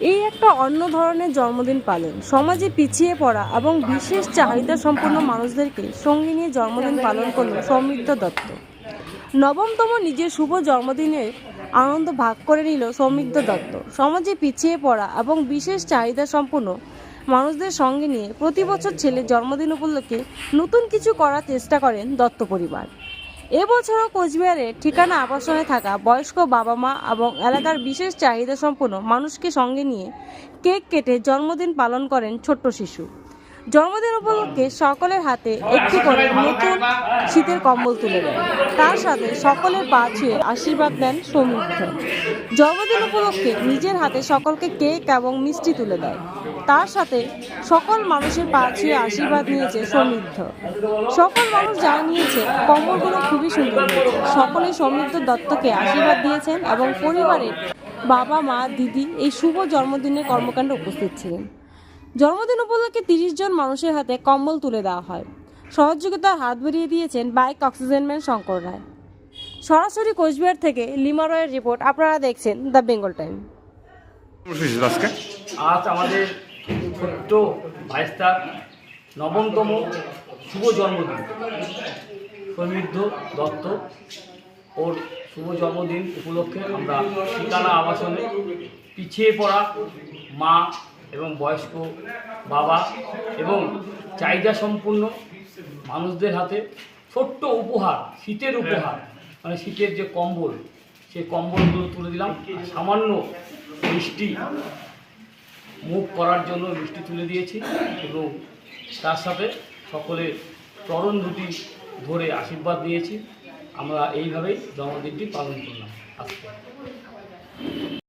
এই একটা অন্য ধরনের জন্মদিন পালন। সমাজে পিছিয়ে পড়া এবং বিশেষ চাহিদা সম্পন্ন মানুষদেরকে সঙ্গে নিয়ে জন্মদিন পালন করল সৌমিত্র দত্ত। নবমতম নিজের শুভ জন্মদিনের আনন্দ ভাগ করে নিল সৌমিত্র দত্ত। সমাজে পিছিয়ে পড়া এবং বিশেষ চাহিদা সম্পন্ন মানুষদের সঙ্গে নিয়ে প্রতি বছর ছেলের জন্মদিন উপলক্ষে নতুন কিছু করার চেষ্টা করেন দত্ত পরিবার। এবছরও কোচবিহারের ঠিকানা আবাসনে থাকা বয়স্ক বাবা মা এবং এলাকার বিশেষ চাহিদা সম্পন্ন মানুষকে সঙ্গে নিয়ে কেক কেটে জন্মদিন পালন করেন ছোট্ট শিশু। জন্মদিন উপলক্ষে সকলের হাতে একটি করে নতুন শীতের কম্বল তুলে দেন তার সাথে সকলের পা ছুঁয়ে আশীর্বাদ দেন সৌমিত্র জন্মদিন উপলক্ষে নিজের হাতে সকলকে কেক এবং মিষ্টি তুলে দেয়। তার সাথে সকল মানুষের পা ছুঁয়ে আশীর্বাদ নিয়েছে সৌমিত্র সকল মানুষ যা নিয়েছে কম্বলগুলো খুবই সুন্দর সকলে সৌমিত্র দত্তকে আশীর্বাদ দিয়েছেন এবং পরিবারের বাবা, মা, দিদি এই শুভ জন্মদিনের কর্মকাণ্ডে উপস্থিত ছিলেন। জন্মদিন উপলক্ষে তিরিশ জন মানুষের হাতে কম্বল তুলে দেওয়া হয়। সহযোগিতার হাত বাড়িয়ে দিয়েছেন বাইক অক্সিজেনম্যান শঙ্কর রায়। সরাসরি কোচবিহার থেকে লিমা রয়ের রিপোর্ট আপনারা দেখছেন দ্য বেঙ্গল টাইম। আজ আমাদের ছোট্ট ভাইস্তার নবমতম শুভ জন্মদিন। সমৃদ্ধ দত্ত ওর শুভ জন্মদিন উপলক্ষে আমরা ঠিকানা, আবাসনে পিছিয়ে পড়া মা এবং বয়স্ক বাবা এবং চাহিদা সম্পূর্ণ মানুষদের হাতে ছোট্ট উপহার, শীতের উপহার। মানে শীতের যে কম্বল, সেই কম্বলগুলো তুলে দিলাম। সামান্য মিষ্টি মুখ করার জন্য মিষ্টি তুলে দিয়েছি এবং তার সাথে সকলের চরণ দুটি ধরে আশীর্বাদ দিয়েছি আমরা এইভাবেই জন্মদিনটি পালন করলাম। আজকে।